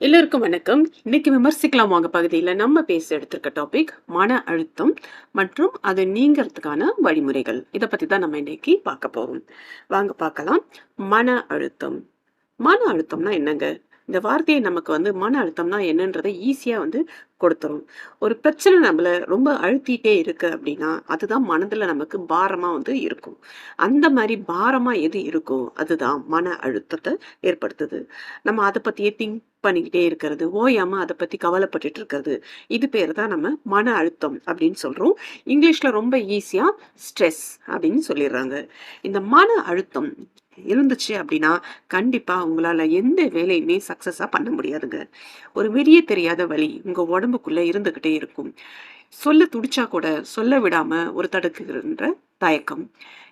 எல்லோருக்கும் வணக்கம். இன்னைக்கு விமர்சிக்கலாம் வாங்க பகுதியில் நம்ம பேச எடுத்திருக்க டாபிக் மன அழுத்தம் மற்றும் அது நீங்கிறதுக்கான வழிமுறைகள். இதை பற்றி தான் நம்ம இன்னைக்கு பார்க்க போகிறோம் வாங்க பார்க்கலாம். மன அழுத்தம். மன அழுத்தம்னா என்னங்க? இந்த வார்த்தையை நமக்கு வந்து மன அழுத்தம்னா என்னன்றதை ஈஸியா வந்து கொடுத்துரும். ஒரு பிரச்சனை நம்மள ரொம்ப அழுத்திட்டே இருக்கு அப்படின்னா அதுதான் மனதுல நமக்கு பாரமா வந்து இருக்கும். அந்த மாதிரி பாரமா எது இருக்கோ அதுதான் மன அழுத்தத்தை ஏற்படுத்துது. நம்ம அதை பற்றியே திங்க் பண்ணிக்கிட்டே இருக்கிறது ஓயாம அதை பத்தி கவலைப்பட்டுட்டு இருக்கிறது இது பேர் தான் நம்ம மன அழுத்தம் அப்படின்னு சொல்றோம். இங்கிலீஷ்ல ரொம்ப ஈஸியா ஸ்ட்ரெஸ் அப்படின்னு சொல்லிடுறாங்க. இந்த மன அழுத்தம் இருந்துச்சு அப்படின்னா கண்டிப்பா உங்களால எந்த வேலையுமே சக்சஸா பண்ண முடியாதுங்க. ஒரு வெளியே தெரியாத வழி உங்க உடம்புக்குள்ள இருந்துகிட்டே இருக்கும். சொல்ல துடிச்சா கூட சொல்ல விடாம ஒரு தடுக்குகின்ற தயக்கம்.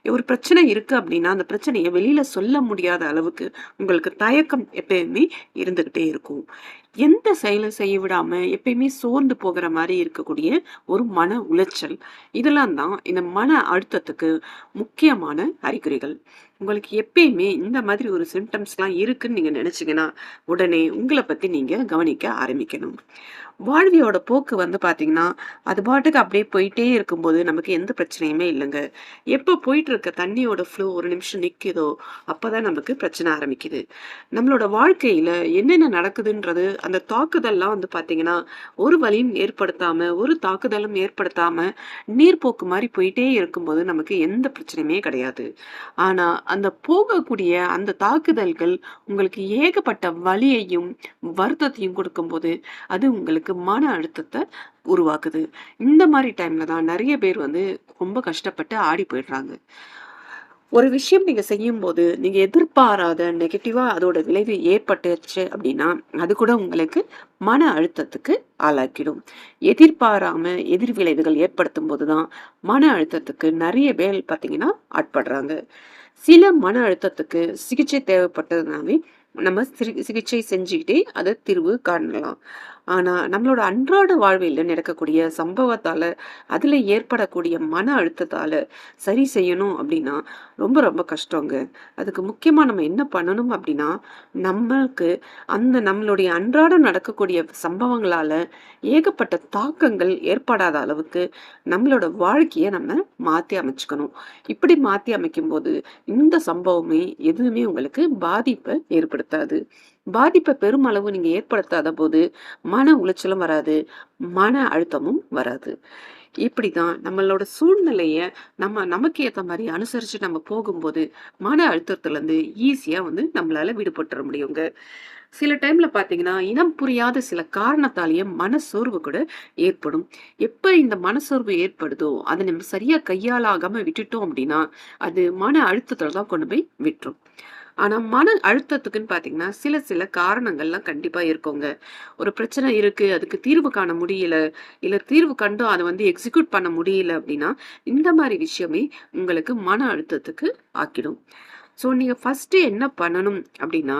ஒரு பிரச்சனை இருக்கு அப்படின்னா அந்த பிரச்சனையை வெளியில சொல்ல முடியாத அளவுக்கு உங்களுக்கு தயக்கம் எப்பயுமே இருந்துகிட்டே இருக்கும். எந்த செயலை செய்ய விடாம எப்பயுமே சோர்ந்து போகிற மாதிரி இருக்கக்கூடிய ஒரு மன உளைச்சல். இதெல்லாம் தான் இந்த மன அழுத்தத்துக்கு முக்கியமான அறிகுறிகள். உங்களுக்கு எப்பயுமே இந்த மாதிரி ஒரு சிம்டம்ஸ்லாம் இருக்குன்னு நீங்க நினைச்சீங்கன்னா உடனே உங்களை பத்தி நீங்க கவனிக்க ஆரம்பிக்கணும். வாழ்வியோட போக்கு வந்து பார்த்தீங்கன்னா அது பாட்டுக்கு அப்படியே போயிட்டே இருக்கும்போது நமக்கு எந்த பிரச்சனையுமே இல்லைங்க. எப்போ போயிட்டு இருக்க தண்ணியோட ஃப்ளோ ஒரு நிமிஷம் நிற்குதோ அப்போதான் நமக்கு பிரச்சனை ஆரம்பிக்குது. நம்மளோட வாழ்க்கையில் என்னென்ன நடக்குதுன்றது அந்த தாக்குதல்லாம் வந்து பார்த்தீங்கன்னா ஒரு வலியும் ஏற்படுத்தாம ஒரு தாக்குதலும் ஏற்படுத்தாம நீர்ப்போக்கு மாதிரி போயிட்டே இருக்கும்போது நமக்கு எந்த பிரச்சனையுமே கிடையாது. ஆனா அந்த போகக்கூடிய அந்த தாக்குதல்கள் உங்களுக்கு ஏகப்பட்ட வலியையும் வருத்தத்தையும் கொடுக்கும்போது அது உங்களுக்கு மன அழுத்தத்தை உருவாக்குது. இந்த மாதிரி டைம்ல தான் நிறைய பேர் வந்து ரொம்ப கஷ்டப்பட்டு ஆடி போயிடுறாங்க. ஒரு விஷயம் நீங்க செய்யும்போது நீங்க எதிர்பாராத நெகட்டிவா அதோட விளைவு ஏற்பட்டுச்சு அப்படின்னா அது கூட உங்களுக்கு மன அழுத்தத்துக்கு ஆளாக்கிடும். எதிர்பாராம எதிர் விளைவுகள் ஏற்படுத்தும் போதுதான் மன அழுத்தத்துக்கு நிறைய பேர் பார்த்தீங்கன்னா ஆட்படுறாங்க. சில மன அழுத்தத்துக்கு சிகிச்சை தேவைப்பட்டதுனாவே நம்ம சிகிச்சை செஞ்சுக்கிட்டே அதை தீர்வு காணலாம். ஆனால் நம்மளோட அன்றாட வாழ்வில் நடக்கக்கூடிய சம்பவத்தால் அதில் ஏற்படக்கூடிய மன அழுத்தத்தால் சரி செய்யணும் அப்படின்னா ரொம்ப ரொம்ப கஷ்டங்க. அதுக்கு முக்கியமாக நம்ம என்ன பண்ணணும் அப்படின்னா நம்மளுக்கு அந்த நம்மளுடைய அன்றாடம் நடக்கக்கூடிய சம்பவங்களால் ஏகப்பட்ட தாக்கங்கள் ஏற்படாத அளவுக்கு நம்மளோட வாழ்க்கையை நம்ம மாற்றி அமைச்சுக்கணும். இப்படி மாற்றி அமைக்கும் போது இந்த சம்பவமே எதுவுமே உங்களுக்கு பாதிப்பை ஏற்படுத்தாது. பாதிப்பை பெருமளவு நீங்க ஏற்படுத்தாத போது மன உளைச்சலும் வராது மன அழுத்தமும் வராது. இப்படிதான் நம்மளோட சூழ்நிலைய நம்ம நமக்கு ஏத்த மாதிரி அனுசரிச்சு நம்ம போகும்போது மன அழுத்தத்துல இருந்து ஈஸியா வந்து நம்மளால விடுபட்டுற முடியுங்க. சில டைம்ல பாத்தீங்கன்னா இனம் புரியாத சில காரணத்தாலேயே மனசோர்வு கூட ஏற்படும். எப்ப இந்த மனசோர்வு ஏற்படுதோ அதை நம்ம சரியா கையாளாகாம விட்டுட்டோம் அப்படின்னா அது மன அழுத்தத்துல தான் கொண்டு போய் விட்டுரும். ஆனால் மன அழுத்தத்துக்குன்னு பார்த்தீங்கன்னா சில சில காரணங்கள்லாம் கண்டிப்பாக இருக்குங்க. ஒரு பிரச்சனை இருக்குது அதுக்கு தீர்வு காண முடியல இல்லை தீர்வு கண்டும் அதை வந்து எக்ஸிக்யூட் பண்ண முடியல அப்படின்னா இந்த மாதிரி விஷயமே உங்களுக்கு மன அழுத்தத்துக்கு ஆக்கிடும். ஸோ நீங்கள் ஃபஸ்ட்டு என்ன பண்ணணும் அப்படின்னா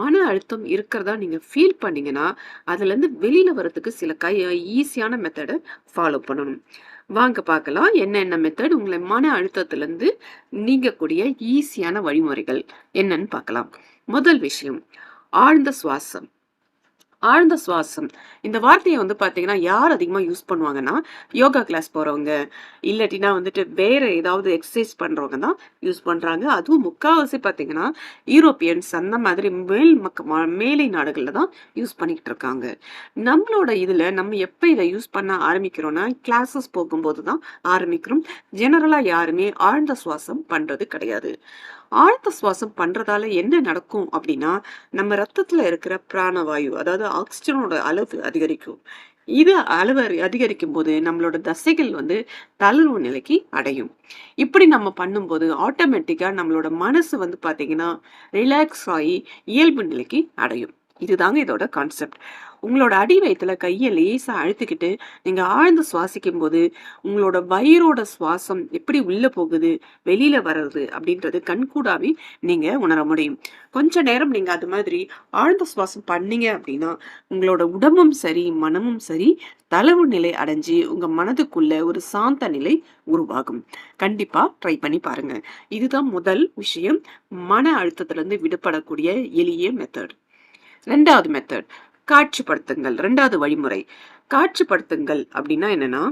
மன அழுத்தம் இருக்கிறதா நீங்கள் ஃபீல் பண்ணீங்கன்னா அதுலேருந்து வெளியில் வரதுக்கு சில கை ஈஸியான மெத்தடை ஃபாலோ பண்ணணும். வாங்க பார்க்கலாம். என்னென்ன மெத்தட் உங்களை மன அழுத்தத்திலிருந்து நீங்கக்கூடிய ஈஸியான வழிமுறைகள் என்னன்னு பார்க்கலாம். முதல் விஷயம் ஆழ்ந்த சுவாசம். ஆழ்ந்த சுவாசம். இந்த வார்த்தையை வந்து பார்த்தீங்கன்னா யார் அதிகமாக யூஸ் பண்ணுவாங்கன்னா யோகா கிளாஸ் போகிறவங்க இல்லாட்டினா வந்துட்டு வேற ஏதாவது எக்ஸசைஸ் பண்ணுறவங்க தான் யூஸ் பண்ணுறாங்க அதுவும் முக்கால்வாசி பார்த்தீங்கன்னா யூரோப்பியன்ஸ் அந்த மாதிரி மேல் மக்க மேலை நாடுகளில் தான் யூஸ் பண்ணிக்கிட்டு இருக்காங்க. நம்மளோட இதில் நம்ம எப்போ இதை யூஸ் பண்ண ஆரம்பிக்கிறோம்னா கிளாஸஸ் போகும்போது தான் ஆரம்பிக்கிறோம். ஜெனரலாக யாருமே ஆழ்ந்த சுவாசம் பண்ணுறது கிடையாது. ஆழ்த்த சுவாசம் பண்றதால என்ன நடக்கும் அப்படின்னா நம்ம ரத்தத்துல இருக்கிற பிராணவாயு அதாவது ஆக்சிஜனோட அளவு அதிகரிக்கும். இது அளவு அதிகரிக்கும் போது நம்மளோட தசைகள் வந்து தளர்வு நிலைக்கு அடையும். இப்படி நம்ம பண்ணும்போது ஆட்டோமேட்டிக்கா நம்மளோட மனசு வந்து பாத்தீங்கன்னா ரிலாக்ஸ் ஆகி இயல்பு நிலைக்கு அடையும். இதுதாங்க இதோட கான்செப்ட். உங்களோட அடி வயத்துல கையை லேசா அழுத்திக்கிட்டு நீங்க ஆழ்ந்து சுவாசிக்கும் போது உங்களோட வயிறோட சுவாசம் எப்படி உள்ள போகுது வெளியில வர்றது அப்படின்றது கண்கூடாவே நீங்க உணர முடியும். கொஞ்ச நேரம் நீங்க அது மாதிரி ஆழ்ந்த சுவாசம் பண்ணீங்க அப்படின்னா உங்களோட உடம்பும் சரி மனமும் சரி தளவு நிலை அடைஞ்சு உங்க மனதுக்குள்ள ஒரு சாந்த நிலை உருவாகும். கண்டிப்பா ட்ரை பண்ணி பாருங்க. இதுதான் முதல் விஷயம். மன அழுத்தத்திலிருந்து விடுபடக்கூடிய எளிய மெத்தட் ரெண்டாவது மெத்தட் காட்சிப்படுத்துங்கள். ரெண்டாவது வழிமுறை காட்சிப்படுத்துங்கள் அப்படின்னா என்னன்னா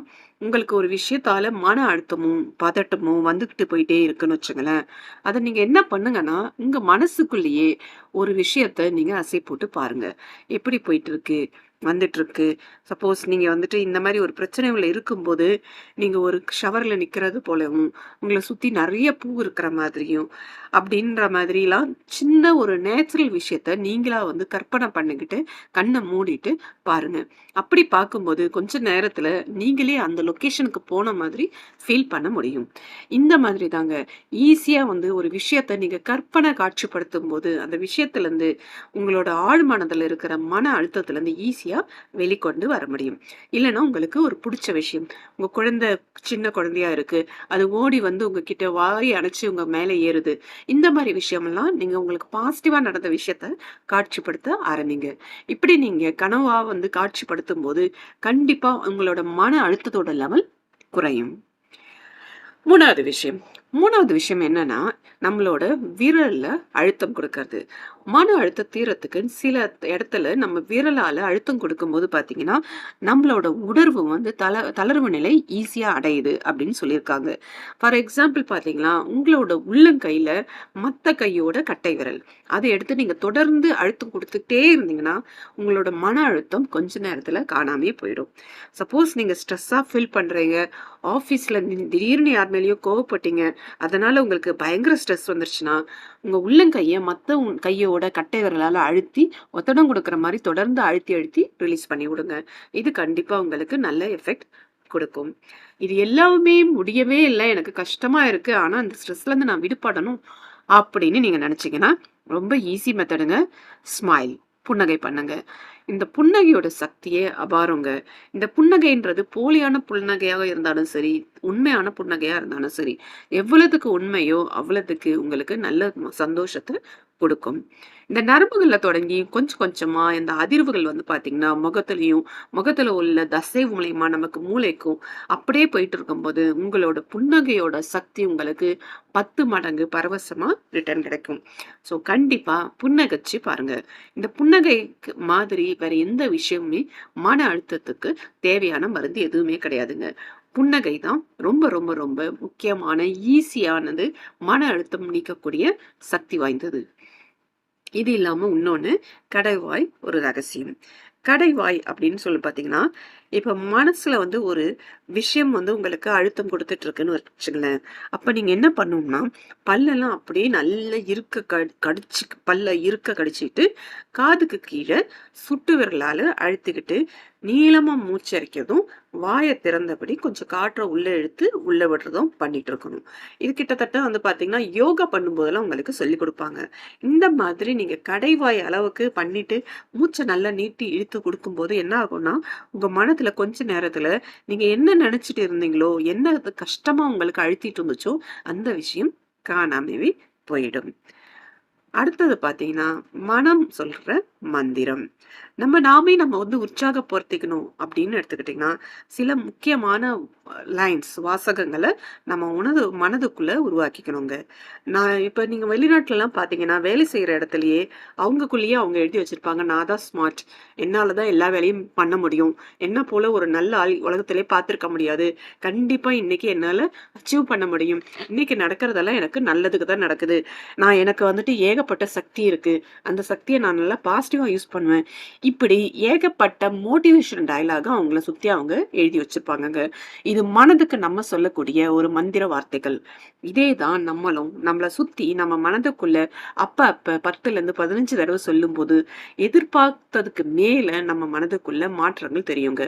உங்களுக்கு ஒரு விஷயத்தால மன அழுத்தமும் பதட்டமும் வந்துக்கிட்டு போயிட்டே இருக்குன்னு வச்சுங்களேன். அதை நீங்க என்ன பண்ணுங்கன்னா உங்க மனசுக்குள்ளேயே ஒரு விஷயத்த நீங்க அசை போட்டு பாருங்க. எப்படி போயிட்டு இருக்கு வந்துட்டு இருக்கு சப்போஸ் நீங்க வந்துட்டு இந்த மாதிரி ஒரு பிரச்சனைகள் இருக்கும்போது நீங்க ஒரு ஷவர்ல நிக்கிறது போலவும் உங்களை சுத்தி நிறைய பூ இருக்கிற மாதிரியும் அப்படின்ற மாதிரிலாம் சின்ன ஒரு நேச்சுரல் விஷயத்த நீங்களா வந்து கற்பனை பண்ணிக்கிட்டு கண்ணை மூடிட்டு பாருங்க. அப்படி பார்க்கும்போது கொஞ்ச நேரத்துல நீங்களே அந்த லொக்கேஷனுக்கு போன மாதிரி ஃபீல் பண்ண முடியும். இந்த மாதிரி தாங்க. ஈஸியா வந்து ஒரு விஷயத்த நீங்க கற்பனை காட்சிப்படுத்தும் போது அந்த விஷயத்துல இருந்து உங்களோட ஆழ் இருக்கிற மன அழுத்தத்துல இருந்து ஈஸியா வெளிக்கொண்டு வர முடியும். இல்லைன்னா உங்களுக்கு ஒரு பிடிச்ச விஷயம். உங்க குழந்தை சின்ன குழந்தையா இருக்கு. அது ஓடி வந்து உங்ககிட்ட வாரி அணைச்சு உங்க மேலே ஏறுது. இந்த மாதிரி விஷயமெல்லாம் நீங்க உங்களுக்கு பாசிட்டிவா நடந்த விஷயத்த காட்சிப்படுத்த ஆரம்பிங்க. இப்படி நீங்க கனவா வந்து காட்சிப்படுத்தும் போது கண்டிப்பா உங்களோட மன அழுத்தத்தோட லெவல் குறையும். மூணாவது விஷயம். மூணாவது விஷயம் என்னன்னா நம்மளோட விரல்ல அழுத்தம் கொடுக்கறது. மன அழுத்த தீரத்துக்கு சில இடத்துல நம்ம விரலால அழுத்தம் கொடுக்கும்போது பாத்தீங்கன்னா நம்மளோட உணர்வு வந்து தள தளர்வு நிலை ஈஸியா அடையுது அப்படின்னு சொல்லியிருக்காங்க. ஃபார் எக்ஸாம்பிள் பாத்தீங்கன்னா உங்களோட உள்ளங்கையில மத்த கையோட கட்டை விரல். அதை எடுத்து நீங்க தொடர்ந்து அழுத்தம் கொடுத்துட்டே இருந்தீங்கன்னா உங்களோட மன அழுத்தம் கொஞ்ச நேரத்துல காணாமே போயிடும். சப்போஸ் நீங்க ஸ்ட்ரெஸ்ஸா ஃபீல் பண்றீங்க ஆஃபீஸ்ல திடீர்னு யார் மேலேயோ கோவப்பட்டீங்க அதனால உங்களுக்கு பயங்கர ஸ்ட்ரெஸ் வந்துருச்சுன்னா உங்க உள்ளங்கையை மத்த உன் கையோட கட்டை விரலால அழுத்தி ஒத்தடம் கொடுக்குற மாதிரி தொடர்ந்து அழுத்தி அழுத்தி ரிலீஸ் பண்ணி விடுங்க. இது கண்டிப்பா உங்களுக்கு நல்ல எஃபெக்ட் கொடுக்கும். இது எல்லாமே முடியவே இல்லை. எனக்கு கஷ்டமா இருக்கு. ஆனா அந்த ஸ்ட்ரெஸ்ல இருந்து நான் விடுபடணும் அப்படின்னு நீங்க நினைச்சீங்கன்னா ரொம்ப ஈஸி மெத்தடுங்க ஸ்மைல் புன்னகை பண்ணுங்க. இந்த புன்னகையோட சக்தியே அபாரங்க. இந்த புன்னகைன்றது போலியான புன்னகையாக இருந்தாலும் சரி உண்மையான புன்னகையா இருந்தாலும் சரி எவ்வளவுக்கு உண்மையோ அவ்வளவுக்கு உங்களுக்கு நல்ல சந்தோஷத்தை கொடுக்கும். இந்த நரம்புகளில் தொடங்கி கொஞ்சம் கொஞ்சமா இந்த அதிர்வுகள் வந்து பார்த்திங்கன்னா முகத்துலயும் முகத்துல உள்ள தசை மூலியமா நமக்கு மூளைக்கும். அப்படியே போயிட்டு இருக்கும்போது உங்களோட புன்னகையோட சக்தி உங்களுக்கு பத்து மடங்கு பரவசமா ரிட்டர்ன் கிடைக்கும். ஸோ கண்டிப்பா புன்னகைச்சு பாருங்க. இந்த புன்னகைக்கு மாதிரி வேற எந்த விஷயமுமே மன அழுத்தத்துக்கு தேவையான மருந்து எதுவுமே கிடையாதுங்க. புன்னகை தான் ரொம்ப ரொம்ப ரொம்ப முக்கியமான ஈஸியானது மன அழுத்தம் நீக்கக்கூடிய சக்தி வாய்ந்தது. இது இல்லாம இன்னொன்னு கடைவாய் ஒரு ரகசியம். கடைவாய் அப்படின்னு சொல்லி பார்த்தீங்கன்னா இப்போ மனசுல வந்து ஒரு விஷயம் வந்து உங்களுக்கு அழுத்தம் கொடுத்துட்டு இருக்குன்னு வச்சுங்களேன் அப்ப நீங்க என்ன பண்ணணும்னா பல்லெல்லாம் அப்படியே நல்லா இருக்க கடிச்சு பல்ல இருக்க கடிச்சிட்டு காதுக்கு கீழே சுட்டு விரலால அழுத்திக்கிட்டு நீளமா மூச்சரிக்கிறதும் வாயை திறந்தபடி கொஞ்சம் காற்றை உள்ள இழுத்து உள்ள விடுறதும் பண்ணிட்டு இருக்கணும் இது கிட்டத்தட்ட வந்து பாத்தீங்கன்னா யோகா பண்ணும்போதெல்லாம் உங்களுக்கு சொல்லி கொடுப்பாங்க. இந்த மாதிரி நீங்க கடைவாய் அளவுக்கு பண்ணிட்டு மூச்சை நல்லா நீட்டி இழுத்து கொடுக்கும்போது என்ன ஆகும்னா உங்க மனதுல கொஞ்ச நேரத்துல நீங்க என்ன நினைச்சிட்டு இருந்தீங்களோ என்ன கஷ்டமா உங்களுக்கு அழுத்திட்டு இருந்துச்சோ அந்த விஷயம் காணாமவே போயிடும். அடுத்தது பாத்தீங்கன்னா மனம் சொல்ற மந்திரம். நம்ம நாமே நம்ம வந்து உற்சாகப்படுத்திக்கணும் அப்படின்னு எடுத்துக்கிட்டிங்கன்னா சில முக்கியமான லைன்ஸ் வாசகங்களை நம்ம உணது மனதுக்குள்ள உருவாக்கிக்கணுங்க. நான் இப்போ நீங்கள் வெளிநாட்டிலலாம் பார்த்தீங்கன்னா வேலை செய்கிற இடத்துலையே அவங்கக்குள்ளேயே அவங்க எழுதி வச்சிருப்பாங்க நான் தான் ஸ்மார்ட் என்னால் தான் எல்லா வேலையும் பண்ண முடியும். என்ன போல ஒரு நல்ல ஆள் உலகத்திலே பார்த்துருக்க முடியாது. கண்டிப்பாக இன்னைக்கு என்னால் அச்சீவ் பண்ண முடியும். இன்னைக்கு நடக்கிறதெல்லாம் எனக்கு நல்லதுக்கு தான் நடக்குது. நான் எனக்கு வந்துட்டு ஏகப்பட்ட சக்தி இருக்கு. அந்த சக்தியை நான் நல்லா பாசிட்டிவாக யூஸ் பண்ணுவேன். இப்படி ஏகப்பட்ட மோட்டிவேஷன் டயலாக அவங்கள சுற்றி அவங்க எழுதி வச்சுருப்பாங்கங்க. இது மனதுக்கு நம்ம சொல்லக்கூடிய ஒரு மந்திர வார்த்தைகள். இதே தான் நம்மளும் நம்மளை சுற்றி நம்ம மனதுக்குள்ள அப்ப அப்போ பத்துலேருந்து பதினஞ்சு தடவை சொல்லும்போது எதிர்பார்த்ததுக்கு மேலே நம்ம மனதுக்குள்ள மாற்றங்கள் தெரியுங்க.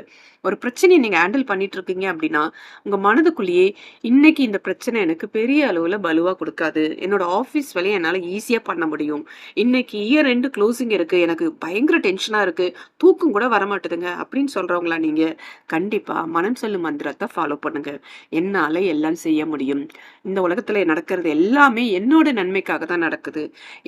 ஒரு பிரச்சனையை நீங்கள் ஹேண்டில் பண்ணிட்டு இருக்கீங்க அப்படின்னா உங்கள் மனதுக்குள்ளேயே இன்னைக்கு இந்த பிரச்சனை எனக்கு பெரிய அளவில் பலுவாக கொடுக்காது. என்னோட ஆஃபீஸ் வேலையை என்னால் ஈஸியாக பண்ண முடியும். இன்னைக்கு இயர் ரெண்டு க்ளோசிங் இருக்குது எனக்கு பயங்கர டென்ஷனாக இருக்கு. தூக்கம் கூட வரமாட்டுதுங்க. அப்படின்னு சொல்றவங்களா நீங்க கண்டிப்பா மனம் செல்லும் மந்திரத்தை ஃபாலோ பண்ணுங்க. என்னால எல்லாம் செய்ய முடியும். இந்த உலகத்துல நடக்கிறது எல்லாமே என்னோட நன்மைக்காக தான் நடக்குது.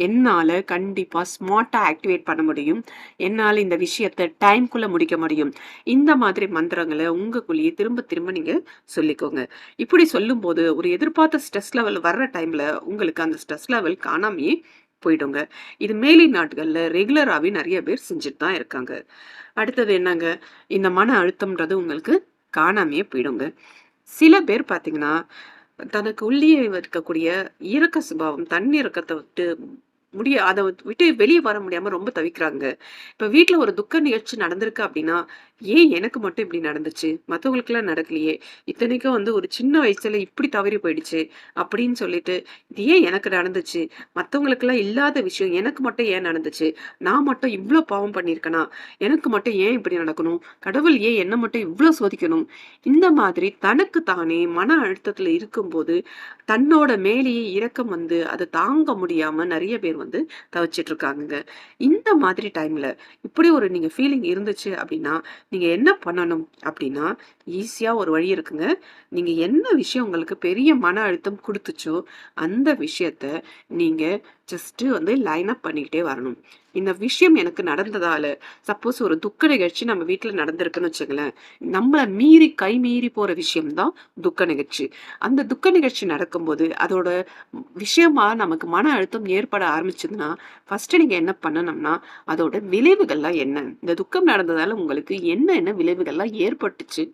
என்னால கண்டிப்பா ஸ்மார்ட்டா ஆக்டிவேட் பண்ண முடியும். என்னால இந்த விஷயத்தை டைம்குள்ள முடிக்க முடியும். இந்த மாதிரி மந்திரங்களை உங்களுக்குள்ளேயே திரும்ப திரும்ப நீங்க சொல்லிக்கோங்க. இப்படி சொல்லும்போது ஒரு எதிர்பார்த்த ஸ்ட்ரெஸ் லெவல் வர்ற டைம்ல உங்களுக்கு அந்த ஸ்ட்ரெஸ் லெவல் காணாமையே போயிடுங்க. இது மேலை நாடுகளில் ரெகுலராகவே நிறைய பேர் செஞ்சுட்டு தான் இருக்காங்க. அடுத்தது என்னங்க? இந்த மன அழுத்தம்ன்றது உங்களுக்கு காணாமையே போயிடுங்க. சில பேர் பார்த்தீங்கன்னா தனக்கு உள்ளே இருக்கக்கூடிய இரக்க சுபாவம் தன் இறக்கத்தை விட்டு முடிய அதை விட்டு வெளியே வர முடியாம ரொம்ப தவிக்கிறாங்க. இப்ப வீட்டுல ஒரு துக்க நிகழ்ச்சி நடந்திருக்கு அப்படின்னா ஏன் எனக்கு மட்டும் இப்படி நடந்துச்சு? மற்றவங்களுக்குலாம் நடக்கலையே. இத்தனைக்கும் வந்து ஒரு சின்ன வயசுல இப்படி தவறி போயிடுச்சு அப்படின்னு சொல்லிட்டு இது ஏன் எனக்கு நடந்துச்சு? மற்றவங்களுக்குலாம் இல்லாத விஷயம் எனக்கு மட்டும் ஏன் நடந்துச்சு? நான் மட்டும் இவ்வளோ பாவம் பண்ணியிருக்கேனா? எனக்கு மட்டும் ஏன் இப்படி நடக்கணும்? கடவுள் ஏன் என்னை மட்டும் இவ்வளோ சோதிக்கணும்? இந்த மாதிரி தனக்கு தானே மன அழுத்தத்தில் இருக்கும்போது தன்னோட மேலேயே இரக்கம் வந்து அதை தாங்க முடியாம நிறைய பேர் வந்து தவிச்சிட்டு இருக்காங்க இந்த மாதிரி டைம்ல இப்படி ஒரு நீங்க ஃபீலிங் இருந்துச்சு அப்படின்னா நீங்க என்ன பண்ணணும் அப்படின்னா ஈஸியா ஒரு வழி இருக்குங்க. நீங்க என்ன விஷயம் உங்களுக்கு பெரிய மன அழுத்தம் கொடுத்துச்சோ அந்த விஷயத்த நீங்க ஜஸ்ட்டு வந்து லைன் அப் பண்ணிக்கிட்டே வரணும். இந்த விஷயம் எனக்கு நடந்ததால சப்போஸ் ஒரு துக்க நிகழ்ச்சி நம்ம வீட்டில் நடந்திருக்குன்னு வச்சுங்களேன் நம்மளை மீறி கை மீறி போற விஷயம்தான் துக்க நிகழ்ச்சி. அந்த துக்க நிகழ்ச்சி நடக்கும்போது அதோட விஷயமா நமக்கு மன அழுத்தம் ஏற்பட ஆரம்பிச்சதுன்னா ஃபஸ்ட்டு நீங்கள் என்ன பண்ணணும்னா அதோட விளைவுகள்லாம் என்ன? இந்த துக்கம் நடந்ததால உங்களுக்கு என்ன என்ன விளைவுகள்லாம் ஏற்பட்டுச்சு?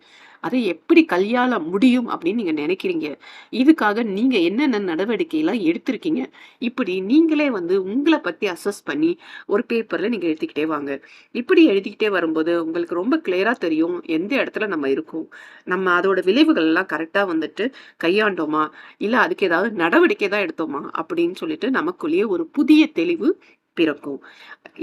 அதை எப்படி கையாள முடியும் அப்படின்னு நீங்க நினைக்கிறீங்க? இதுக்காக நீங்க என்னென்ன நடவடிக்கை எடுத்திருக்கீங்க? இப்படி நீங்களே வந்து உங்களை பத்தி அசஸ் பண்ணி ஒரு பேப்பர்ல நீங்க எழுதிக்கிட்டே வாங்க. இப்படி எழுதிக்கிட்டே வரும்போது உங்களுக்கு ரொம்ப கிளியரா தெரியும் எந்த இடத்துல நம்ம இருக்கோம். நம்ம அதோட விளைவுகள் எல்லாம் கரெக்டா வந்துட்டு கையாண்டோமா? இல்ல அதுக்கு ஏதாவது நடவடிக்கை தான் எடுத்தோமா? அப்படின்னு சொல்லிட்டு நமக்குள்ளேயே ஒரு புதிய தெளிவு பிறக்கும்.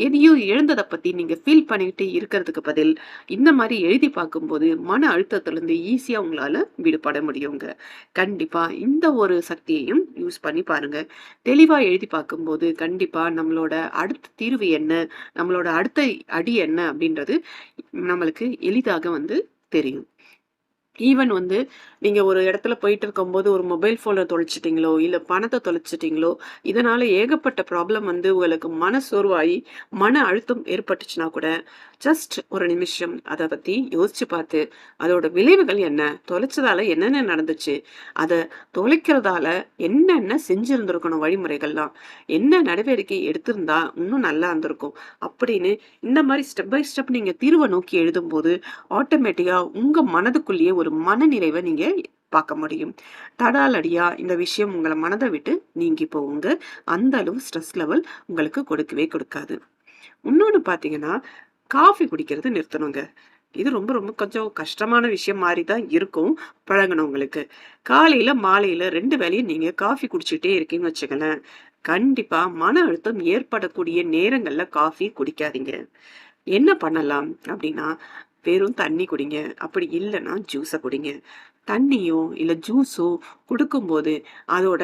எதையும் எழுந்ததை பத்தி நீங்க ஃபீல் பண்ணிக்கிட்டு இருக்கிறதுக்கு பதில் இந்த மாதிரி எழுதி பார்க்கும்போது மன அழுத்தத்திலேருந்து ஈஸியாக ஈஸியா உங்களால விடுபட முடியுங்க. கண்டிப்பா இந்த ஒரு சக்தியையும் யூஸ் பண்ணி பாருங்க. தெளிவா எழுதி பார்க்கும்போது கண்டிப்பா நம்மளோட அடுத்த தீர்வு என்ன நம்மளோட அடுத்த அடி என்ன அப்படின்றது நம்மளுக்கு எளிதாக வந்து தெரியும். ஈவன் வந்து நீங்க ஒரு இடத்துல போயிட்டு இருக்கும்போது ஒரு மொபைல் ஃபோனை தொலைச்சிட்டீங்களோ இல்ல பணத்தை தொலைச்சிட்டீங்களோ இதனால ஏகப்பட்ட ப்ராப்ளம் வந்து உங்களுக்கு மன சோர்வாகி மன அழுத்தம் ஏற்பட்டுச்சுன்னா கூட ஜஸ்ட் ஒரு நிமிஷம் அதை பத்தி யோசிச்சு பார்த்து அதோட விளைவுகள் என்ன தொலைச்சதால என்னென்ன நடந்துச்சு அதை தொலைக்கிறதால என்னென்ன செஞ்சுருந்துருக்கணும் வழிமுறைகள்லாம் என்ன நடவடிக்கை எடுத்திருந்தா இன்னும் நல்லா இருந்திருக்கும் அப்படின்னு இந்த மாதிரி ஸ்டெப் பை ஸ்டெப் நீங்க தீர்வை நோக்கி எழுதும்போது ஆட்டோமேட்டிக்கா உங்க மனதுக்குள்ளேயே ஒரு மனநிறைவை நீங்க பார்க்க முடியும். தடாலடியா இந்த விஷயம் உங்களை மனதை விட்டு நீங்கி போகுங்க. அந்த அளவு ஸ்ட்ரெஸ் லெவல் உங்களுக்கு கொடுக்கவே கொடுக்காது. இன்னொன்று பார்த்தீங்கன்னா காஃபி குடிக்கிறது நிறுத்தணுங்க. இது ரொம்ப ரொம்ப கொஞ்சம் கஷ்டமான விஷயம் மாதிரி தான் இருக்கும் பழகினவங்களுக்கு. காலையில மாலையில ரெண்டு வேலையும் நீங்க காஃபி குடிச்சிட்டே இருக்கீங்கன்னு வச்சுக்கலேன் கண்டிப்பா மன அழுத்தம் ஏற்படக்கூடிய நேரங்கள்ல காஃபி குடிக்காதீங்க. என்ன பண்ணலாம் அப்படின்னா வெறும் தண்ணி குடிங்க. அப்படி இல்லைன்னா ஜூஸை குடிங்க. தண்ணியோ இல்லை ஜூஸோ கொடுக்கும்போது அதோட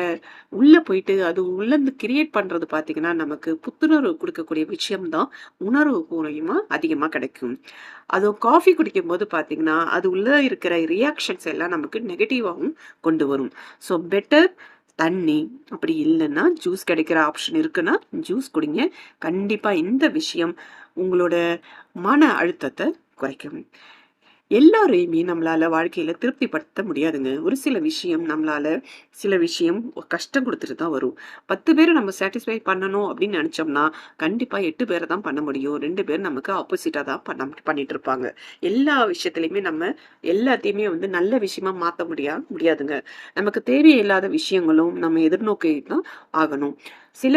உள்ளே போயிட்டு அது உள்ளேருந்து கிரியேட் பண்ணுறது பார்த்தீங்கன்னா நமக்கு புத்துணர்வு கொடுக்கக்கூடிய விஷயம்தான். உணர்வு மூலயமா அதிகமாக கிடைக்கும். அதுவும் காஃபி குடிக்கும்போது பார்த்தீங்கன்னா அது உள்ளே இருக்கிற ரியாக்ஷன்ஸ் எல்லாம் நமக்கு நெகட்டிவாகவும் கொண்டு வரும். ஸோ பெட்டர் தண்ணி அப்படி இல்லைன்னா ஜூஸ் கிடைக்கிற ஆப்ஷன் இருக்குன்னா ஜூஸ் குடிங்க. கண்டிப்பாக இந்த விஷயம் உங்களோட மன அழுத்தத்தை குறைக்கும். எல்லாரையுமே நம்மளால வாழ்க்கையில திருப்திப்படுத்த முடியாதுங்க. ஒரு சில விஷயம் நம்மளால சில விஷயம் கஷ்டம் கொடுத்துட்டு தான் வரும். பத்து பேரை நம்ம சாட்டிஸ்ஃபை பண்ணணும் அப்படின்னு நினைச்சோம்னா கண்டிப்பா எட்டு பேரை தான் பண்ண முடியும். ரெண்டு பேர் நமக்கு ஆப்போசிட்டா தான் பண்ண பண்ணிட்டு இருப்பாங்க. எல்லா விஷயத்துலையுமே நம்ம எல்லாத்தையுமே வந்து நல்ல விஷயமா மாற்ற முடியா முடியாதுங்க. நமக்கு தேவையில்லாத விஷயங்களும் நம்ம எதிர்நோக்கி தான் ஆகணும். சில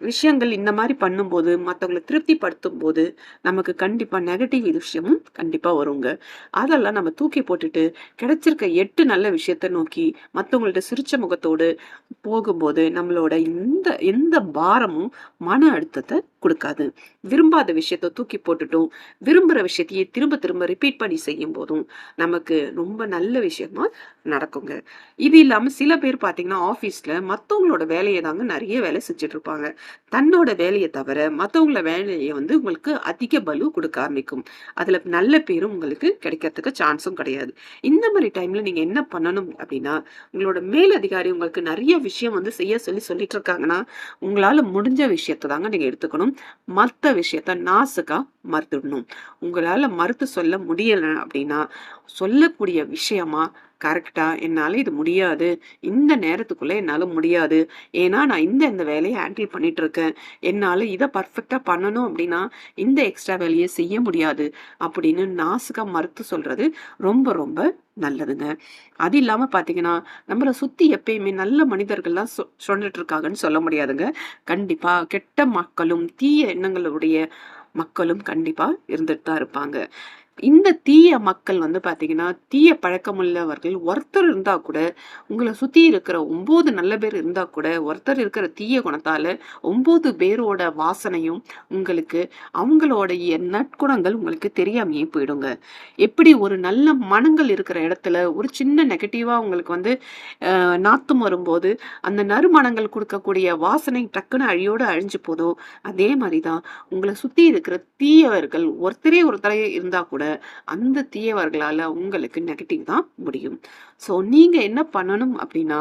விஷயங்கள் இந்த மாதிரி பண்ணும்போது மற்றவங்களை திருப்திப்படுத்தும் போது நமக்கு கண்டிப்பா நெகட்டிவ் விஷயமும் கண்டிப்பா வருங்க. அதெல்லாம் நம்ம தூக்கி போட்டுட்டு கிடைச்சிருக்க எட்டு நல்ல விஷயத்த நோக்கி மற்றவங்கள்ட்ட சிரிச்ச முகத்தோடு போகும்போது நம்மளோட இந்த எந்த பாரமும் மன அழுத்தத்தை கொடுக்காது. விரும்பாத விஷயத்த தூக்கி போட்டுட்டும் விரும்புகிற விஷயத்தையே திரும்ப திரும்ப ரிப்பீட் பண்ணி செய்யும் போதும் நமக்கு ரொம்ப நல்ல விஷயமா நடக்குங்க. இது இல்லாமல் சில பேர் பார்த்தீங்கன்னா ஆஃபீஸில் மற்றவங்களோட வேலையை தாங்க நிறைய வேலை செஞ்சுட்டு இருப்பாங்க தன்னோட வேலையை தவிர மற்றவங்கள வேலையை வந்து உங்களுக்கு அதிக பலு கொடுக்க ஆரம்பிக்கும். அதில் நல்ல பேரும் உங்களுக்கு கிடைக்கிறதுக்கு சான்ஸும் கிடையாது. இந்த மாதிரி டைமில் நீங்கள் என்ன பண்ணணும் அப்படின்னா உங்களோட மேலதிகாரி உங்களுக்கு நிறைய விஷயம் வந்து செய்ய சொல்லி சொல்லிட்டு இருக்காங்கன்னா உங்களால் முடிஞ்ச விஷயத்தை தாங்க நீங்கள் எடுத்துக்கணும். மற்ற விஷயத்த நாசுக்கா மறுத்துடணும். உங்களால மறுத்து சொல்ல முடியலை அப்படின்னா சொல்லக்கூடிய விஷயமா கரெக்டா என்னால இது முடியாது. இந்த நேரத்துக்குள்ள என்னால முடியாது. ஏன்னா நான் இந்த இந்த வேலையை ஹேண்டில் பண்ணிட்டு இருக்கேன் என்னால இதை பர்ஃபெக்டா பண்ணணும் அப்படின்னா இந்த எக்ஸ்ட்ரா வேலையை செய்ய முடியாது. அப்படின்னு நாசுக்கா மறுத்து சொல்றது ரொம்ப ரொம்ப நல்லதுங்க. அது இல்லாம பாத்தீங்கன்னா நம்மளை சுத்தி எப்பயுமே நல்ல மனிதர்கள்லாம் சொ- சொல்லிட்டு இருக்காங்கன்னு சொல்ல முடியாதுங்க. கண்டிப்பா கெட்ட மக்களும் தீய எண்ணங்களுடைய மக்களும் கண்டிப்பா இருந்துட்டு தான் இருப்பாங்க. இந்த தீய மக்கள் வந்து பார்த்தீங்கன்னா தீய பழக்கமுள்ளவர்கள் ஒருத்தர் இருந்தா கூட உங்களை சுத்தி இருக்கிற ஒன்பது நல்ல பேர் இருந்தா கூட ஒருத்தர் இருக்கிற தீய குணத்தால ஒன்பது பேரோட வாசனையும் உங்களுக்கு அவங்களோடைய நற்குணங்கள் உங்களுக்கு தெரியாமையே போயிடுங்க. எப்படி ஒரு நல்ல மனங்கள் இருக்கிற இடத்துல ஒரு சின்ன நெகட்டிவா உங்களுக்கு வந்து நாத்தம் வரும்போது அந்த நறுமணங்கள் கொடுக்கக்கூடிய வாசனை டக்குன்னு அழியோடு அழிஞ்சு போதோ அதே மாதிரி தான் உங்களை சுத்தி இருக்கிற தீயவர்கள் ஒருத்தரே ஒருத்தரே இருந்தா கூட அந்த தீயவர்களால உங்களுக்கு நெகட்டிவ் தான் முடியும். ஸோ நீங்க என்ன பண்ணணும் அப்படின்னா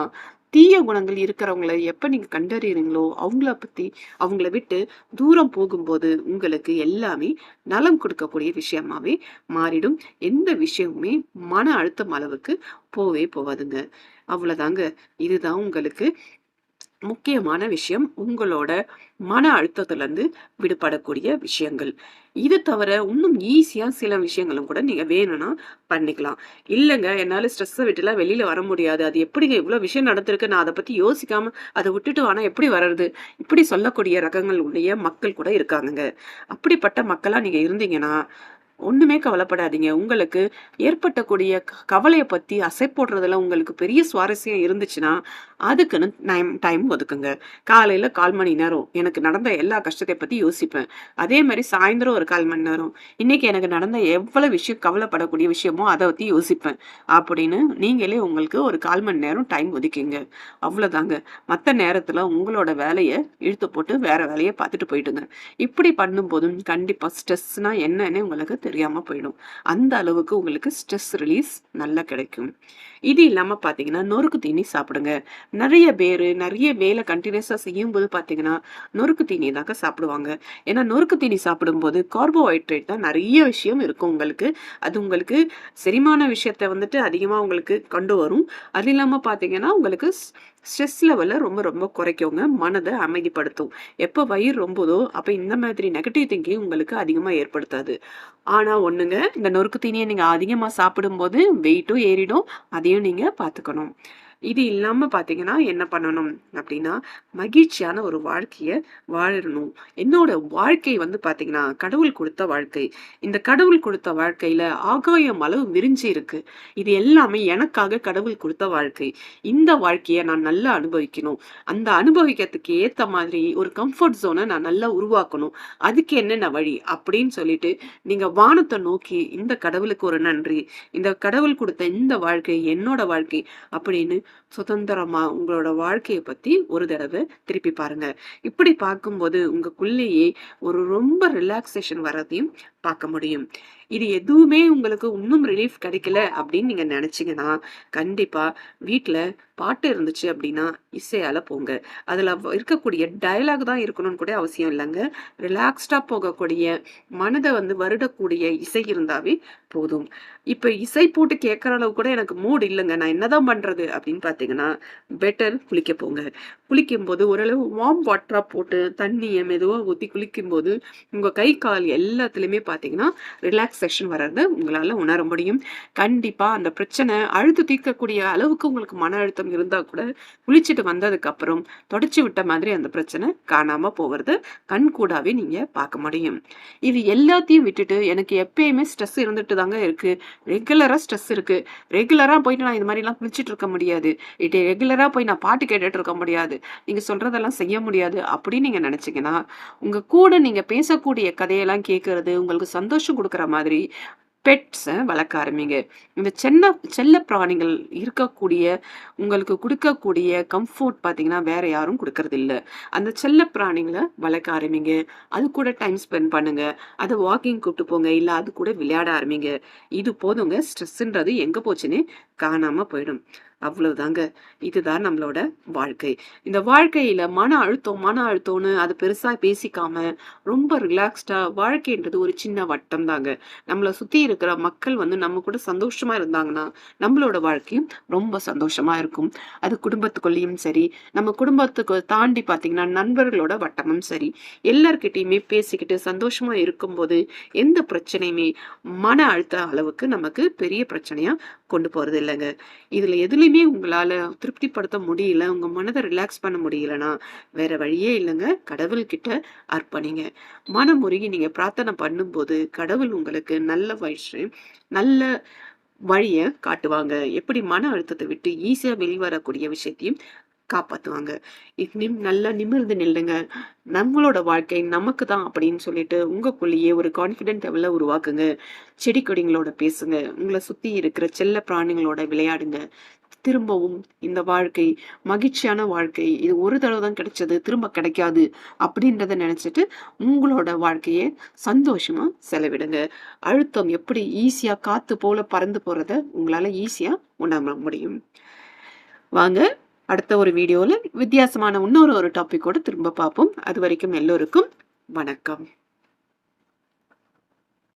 தீய குணங்கள் இருக்கிறவங்கள எப்ப நீங்க கண்டறியறீங்களோ அவங்கள பத்தி அவங்கள விட்டு தூரம் போகும்போது உங்களுக்கு எல்லாமே நலம் கொடுக்கக்கூடிய விஷயமாவே மாறிடும். எந்த விஷயமுமே மன அழுத்தம் அளவுக்கு போவே போகாதுங்க அவ்வளவுதாங்க. இதுதான் உங்களுக்கு முக்கியமான விஷயம் உங்களோட மன அழுத்தத்திலிருந்து விடுபடக்கூடிய விஷயங்கள். இது தவிர இன்னும் ஈஸியாக சில விஷயங்களும் கூட நீங்கள் வேணும்னா பண்ணிக்கலாம். இல்லைங்க என்னால் ஸ்ட்ரெஸ்ஸை விட்டுலாம் வெளியில் வர முடியாது. அது எப்படிங்க இவ்வளோ விஷயம் நடந்திருக்கு? நான் அதை பற்றி யோசிக்காமல் அதை விட்டுட்டு ஆனால் எப்படி வர்றது? இப்படி சொல்லக்கூடிய ரகங்கள் உடைய மக்கள் கூட இருக்காங்கங்க. அப்படிப்பட்ட மக்களாக நீங்கள் இருந்தீங்கன்னா ஒண்ணுமே கவலைப்படாதீங்க. உங்களுக்கு ஏற்பட்டக்கூடிய க- கவலையை பத்தி அசை போடுறதுல உங்களுக்கு பெரிய சுவாரஸ்யம் இருந்துச்சுன்னா அதுக்குன்னு டைம் டைம் ஒதுக்குங்க. காலையில கால் மணி நேரம் எனக்கு நடந்த எல்லா கஷ்டத்தை பத்தி யோசிப்பேன். அதே மாதிரி சாயந்தரம் ஒரு கால் மணி நேரம். இன்னைக்கு எனக்கு நடந்த எவ்வளவு விஷயம் கவலைப்படக்கூடிய விஷயமோ அதை பத்தி யோசிப்பேன். அப்படின்னு நீங்களே உங்களுக்கு ஒரு கால் மணி நேரம் டைம் ஒதுக்கிங்க. அவ்வளவுதாங்க. மற்ற நேரத்துல உங்களோட வேலையை இழுத்து போட்டு வேற வேலையை பார்த்துட்டு போயிட்டுங்க இப்படி பண்ணும்போதும் கண்டிப்பா ஸ்ட்ரெஸ்னா என்னன்னு உங்களுக்கு தெரியாம போயிடும். அந்த அளவுக்கு உங்களுக்கு ஸ்ட்ரெஸ் ரிலீஸ் நல்லா கிடைக்கும். இது இல்லாம பாத்தீங்கன்னா நொறுக்கு தீனி சாப்பிடுங்க. நிறைய பேர் நிறைய வேலை கண்டினியூஸா செய்யும்போது பாத்தீங்கன்னா நொறுக்கு தீனி தாக்க சாப்பிடுவாங்க. ஏன்னா நொறுக்கு தீனி சாப்பிடும்போது கார்போஹைட்ரேட் தான் நிறைய விஷயம் இருக்கும் உங்களுக்கு. அது உங்களுக்கு செரிமான விஷயத்தை வந்துட்டு அதிகமா உங்களுக்கு கொண்டு வரும். அது இல்லாம பாத்தீங்கன்னா உங்களுக்கு ஸ்ட்ரெஸ் லெவலை ரொம்ப ரொம்ப குறைக்கவங்க மனதை அமைதிப்படுத்தும். எப்போ வயிறு ரொம்பதோ அப்போ இந்த மாதிரி நெகட்டிவ் திங்கிங் உங்களுக்கு அதிகமாக ஏற்படுத்தாது. ஆனால் ஒன்றுங்க இந்த நொறுக்கு தீனியை நீங்கள் அதிகமாக சாப்பிடும்போது வெயிட்டும் ஏறிடும். அதையும் நீங்கள் பார்த்துக்கணும். இது இல்லாமல் பார்த்தீங்கன்னா என்ன பண்ணணும் அப்படின்னா மகிழ்ச்சியான ஒரு வாழ்க்கையை வாழணும் என்னோட வாழ்க்கை வந்து பார்த்தீங்கன்னா கடவுள் கொடுத்த வாழ்க்கை. இந்த கடவுள் கொடுத்த வாழ்க்கையில ஆகாயம் அளவு விரிஞ்சு இருக்கு. இது எல்லாமே எனக்காக கடவுள் கொடுத்த வாழ்க்கை. இந்த வாழ்க்கையை நான் நல்லா அனுபவிக்கணும். அந்த அனுபவிக்கிறதுக்கு ஏற்ற மாதிரி ஒரு கம்ஃபர்ட் ஜோனை நான் நல்லா உருவாக்கணும். அதுக்கு என்னென்ன வழி? அப்படின்னு சொல்லிட்டு நீங்க வானத்தை நோக்கி இந்த கடவுளுக்கு ஒரு நன்றி. இந்த கடவுள் கொடுத்த இந்த வாழ்க்கை என்னோட வாழ்க்கை அப்படின்னு சுதந்திரமா உங்களோட வாழ்க்கையை பத்தி ஒரு தடவை திருப்பி பாருங்க. இப்படி பார்க்கும்போது உங்களுக்குள்ளேயே ஒரு ரொம்ப ரிலாக்ஸேஷன் வர்றதையும் பார்க்க முடியும். இது எதுவுமே உங்களுக்கு இன்னும் ரிலீஃப் கிடைக்கல அப்படின்னு நீங்க நினைச்சீங்கன்னா கண்டிப்பா வீட்ல பாட்டு இருந்துச்சு அப்படின்னா இசையால போங்க. அதுல இருக்கக்கூடிய டயலாக் தான் இருக்கணும்னு கூட அவசியம் இல்லைங்க. ரிலாக்ஸ்டா போகக்கூடிய மனதை வந்து வருடக்கூடிய இசை இருந்தாவே போதும். இப்ப இசை போட்டு கேட்கற அளவு கூட எனக்கு மூட் இல்லைங்க. நான் என்னதான் பண்றது அப்படின்னு பாத்தீங்கன்னா பெட்டர் குளிக்க போங்க. குளிக்கும் போது ஓரளவு வார்ம் வாட்டரா போட்டு தண்ணியை மெதுவா ஊத்தி குளிக்கும் போது உங்க கை கால் எல்லாத்துலயுமே பாத்தீங்கன்னா செஷன் வர்றது உங்களால் உணர முடியும். கண்டிப்பாக அந்த பிரச்சனை அழுத்து தீர்க்கக்கூடிய அளவுக்கு உங்களுக்கு மன அழுத்தம் இருந்தால் கூட குளிச்சுட்டு வந்ததுக்கப்புறம் தொடச்சி விட்ட மாதிரி அந்த பிரச்சனை காணாமல் போகிறது கண் கூடாவே நீங்கள் பார்க்க முடியும். இது எல்லாத்தையும் விட்டுட்டு எனக்கு எப்பயுமே ஸ்ட்ரெஸ் இருந்துட்டு தாங்க இருக்குது ரெகுலராக ஸ்ட்ரெஸ் இருக்குது ரெகுலராக போயிட்டு நான் இது மாதிரிலாம் குளிச்சுட்டு குளிச்சிட்டு இருக்க முடியாது. இது ரெகுலராக போய் நான் பாட்டு கேட்டுட்டு இருக்க முடியாது. நீங்கள் சொல்கிறதெல்லாம் செய்ய முடியாது அப்படின்னு நீங்கள் நினச்சிங்கன்னா உங்கள் கூட நீங்கள் பேசக்கூடிய கதையெல்லாம் கேட்கறது உங்களுக்கு சந்தோஷம் கொடுக்குற மாதிரி பெட்ஸை வளர்க்க ஆரம்பிங்க. இந்த சென்ன செல்ல பிராணிகள் இருக்கக்கூடிய உங்களுக்கு கொடுக்கக்கூடிய கம்ஃபோர்ட் பார்த்தீங்கன்னா வேற யாரும் கொடுக்கறது இல்லை அந்த செல்ல பிராணிகளை வளர்க்க ஆரம்பிங்க. அது கூட டைம் ஸ்பெண்ட் பண்ணுங்க. அதை வாக்கிங் கூப்பிட்டு போங்க. இல்லை அது கூட விளையாட ஆரம்பிங்க. இது போதுங்க. ஸ்ட்ரெஸ்ன்றது எங்க போச்சுன்னு காணாம போயிடும். அவ்வளவுதாங்க. இதுதான் நம்மளோட வாழ்க்கை. இந்த வாழ்க்கையில மன அழுத்தம் மன அழுத்தம்னு அது பெருசா பேசிக்காம ரொம்ப ரிலாக்ஸ்டா வாழ்க்கைன்றது ஒரு சின்ன வட்டம் தாங்க நம்மளை சுத்தி இருக்கிற மக்கள் வந்து நம்ம கூட சந்தோஷமா இருந்தாங்கன்னா நம்மளோட வாழ்க்கையும் ரொம்ப சந்தோஷமா இருக்கும். அது குடும்பத்துக்குள்ளேயும் சரி நம்ம குடும்பத்துக்கு தாண்டி பாத்தீங்கன்னா நண்பர்களோட வட்டமும் சரி. எல்லார்கிட்டயுமே பேசிக்கிட்டு சந்தோஷமா இருக்கும்போது எந்த பிரச்சனையுமே மன அழுத்த அளவுக்கு நமக்கு பெரிய பிரச்சனையா கொண்டு போறது இல்லைங்க இதுல எதுலையும் உங்களால திருப்திப்படுத்த முடியல உங்க மனதை ரிலாக்ஸ் பண்ண முடியலனா வேற வழியே இல்லைங்க. கடவுள் கிட்ட அர்ப்பணிங்க. மனமுருகி நீங்கள் நீங்க பிரார்த்தனை பண்ணும்போது கடவுள் உங்களுக்கு நல்ல வயசு நல்ல வழியை காட்டுவாங்க. எப்படி மன அழுத்தத்தை விட்டு ஈஸியா வெளிவரக்கூடிய விஷயத்தையும் காப்பாத்துவாங்க. நிம் நல்லா நிமிர்ந்து நில்லுங்க. நம்மளோட வாழ்க்கை நமக்கு தான் அப்படின்னு சொல்லிட்டு உங்களுக்குள்ளேயே ஒரு கான்ஃபிடென்ட் லெவலில் உருவாக்குங்க. செடி கொடிங்களோட பேசுங்க. உங்களை சுத்தி இருக்கிற செல்ல பிராணிகளோட விளையாடுங்க. திரும்பவும் இந்த வாழ்க்கை மகிழ்ச்சியான வாழ்க்கை இது ஒரு தடவை தான் கிடைச்சது திரும்ப கிடைக்காது அப்படின்றத நினைச்சிட்டு உங்களோட வாழ்க்கையை சந்தோஷமா செலவிடுங்க. அழுத்தம் எப்படி ஈஸியா காத்து போல பறந்து போறத உங்களால ஈஸியா உணர முடியும். வாங்க அடுத்த ஒரு வீடியோவில் வித்தியாசமான இன்னொரு ஒரு டாப்பிக்கோடு திரும்ப பார்ப்போம். அது வரைக்கும் எல்லோருக்கும் வணக்கம்.